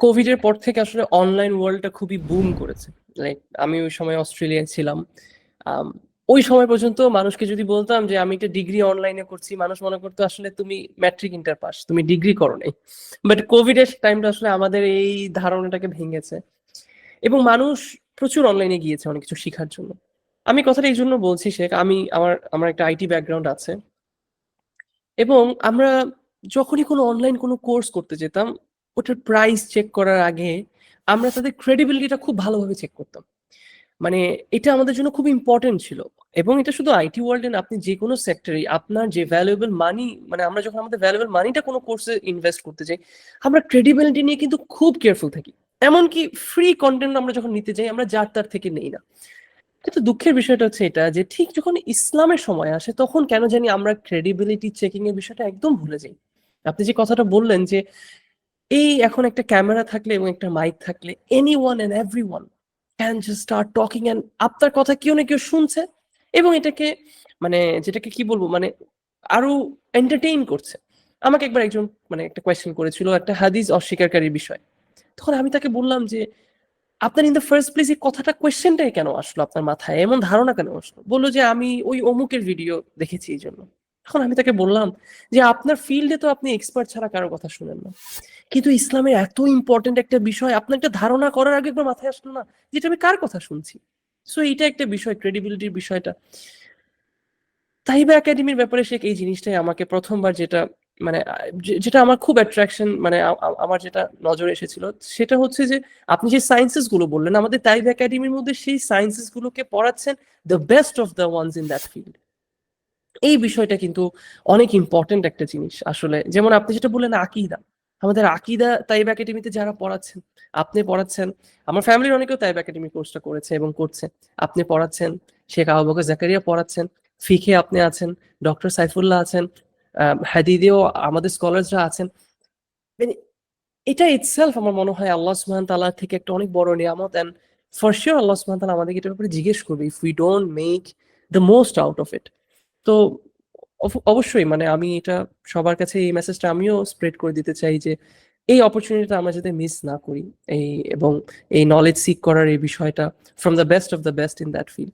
Covid এর পর থেকে আসলে অনলাইন ওয়ার্ল্ডটা খুবই বুম করেছে। লাইক আমি ওই সময় অস্ট্রেলিয়ায় ছিলাম। ওই সময় পর্যন্ত মানুষকে যদি বলতাম যে, আমি একটা ডিগ্রি অনলাইনে করছি, মানুষ মনে করতো, আসলে তুমি ম্যাট্রিক ইন্টার পাস তুমি ডিগ্রি করো নাই বাট কোভিড এর টাইমটা আসলে আমাদের এই ধারণাটাকে ভেঙেছে। এবং মানুষ প্রচুর অনলাইনে গিয়েছে অনেক কিছু শেখার জন্য। আমি কথাটা এই জন্য বলছি, শেখ, আমি আমার আমার একটা আইটি ব্যাকগ্রাউন্ড আছে। এবং আমরা যখনই কোনো অনলাইন কোনো কোর্স করতে যেতাম ওটার প্রাইস চেক করার আগে আমরা তাদের ক্রেডিবিলিটিটা খুব ভালোভাবে চেক করতাম। মানে এটা আমাদের জন্য খুব ইম্পর্টেন্ট ছিল। এবং এটা শুধু আইটি ওয়ার্ল্ডে না, আপনি যে কোনো সেক্টরে আপনার যে ভ্যালুয়েবল মানি মানে আমরা যখন আমাদের ভ্যালুয়েবল মানিটা কোনো কোর্সে ইনভেস্ট করতে যাই, আমরা ক্রেডিবিলিটি নিয়ে কিন্তু খুব কেয়ারফুল থাকি। এমনকি ফ্রি কন্টেন্ট আমরা যখন নিতে যাই, আমরা যার তার থেকে নেই না। কিন্তু দুঃখের বিষয়টা হচ্ছে এটা যে ঠিক যখন ইসলামের সময় আসে, তখন কেন জানি আমরা ক্রেডিবিলিটি চেকিং এর বিষয়টা একদম ভুলে যাই। আপনি যে কথাটা বললেন যে এই এখন একটা ক্যামেরা থাকলে এবং একটা মাইক থাকলে anyone and everyone can just start talking and আপনার কথা কেউ না কেউ শুনছে এবং এটাকে মানে যেটাকে কি বলব মানে আরও এন্টারটেইন করছে। আমাকে একবার একজন মানে একটা কোয়েশ্চেন করেছিল একটা হাদিস অস্বীকারীর বিষয়। তখন আমি তাকে বললাম যে, আপনার ইন দ্য ফার্স্ট প্লেস এই কথাটা কোয়েশ্চেনটাই কেন আসলো আপনার মাথায়? এমন ধারণা কেন আসলো? বলল যে, আমি ওই অমুকের ভিডিও দেখেছি এই জন্য। তখন আমি তাকে বললাম যে, আপনার ফিল্ডে তো আপনি এক্সপার্ট ছাড়া কারও কথা শুনেন না। কিন্তু ইসলামের এত ইম্পর্টেন্ট একটা বিষয়, আপনার একটা ধারণা করার আগে একবার মাথায় আসলো না, যেটা আমি কার কথা শুনছি? সো এইটা একটা বিষয় ক্রেডিবিলিটির বিষয়টা। তাইবা একাডেমির ব্যাপারে শেখ এই জিনিসটাই আমাকে প্রথমবার যেটা মানে যেটা আমার খুব অ্যাট্রাকশন মানে আমার যেটা নজরে এসেছিল, সেটা হচ্ছে যে, আপনি যে সায়েন্সেসগুলো বললেন, আমাদের তাইবা একাডেমির মধ্যে সেই সায়েন্সেস গুলোকে পড়াচ্ছেন the best of the ones in that field এই বিষয়টা কিন্তু অনেক ইম্পর্টেন্ট একটা জিনিস, আসলে। যেমন আপনি যেটা বললেন, আকিদা। আমাদের আকিদা তাইব একাডেমিতে যারা পড়াচ্ছেন, আপনি পড়াচ্ছেন, আমার ফ্যামিলির অনেকেও তাইব একাডেমি কোর্সটা করেছে এবং করছে। আপনি পড়াচ্ছেন, শেখ আবু বকর জাকারিয়া পড়াচ্ছেন ফিখে আপনি আছেন, ডক্টর সাইফুল্লাহ আছেন হাদিদেও আমাদের স্কলার্সরা আছেন। মানে এটা ইটসেলফ আমার মনে হয় আল্লাহ সুবহান তাআলা থেকে একটা অনেক বড় নিয়ামত এন্ড ফর শিওর আল্লাহ সুবহান তাআলা আমাদেরকে এটার ব্যাপারে জিজ্ঞেস করবে if we don't make the most out of it তো অবশ্যই মানে আমি এটা সবার কাছে এই মেসেজটা আমিও স্প্রেড করে দিতে চাই যে, এই অপরচুনিটিটা আমরা যাতে মিস না করি, এই এবং এই নলেজ সিক করার এই বিষয়টা from the best of the best in that field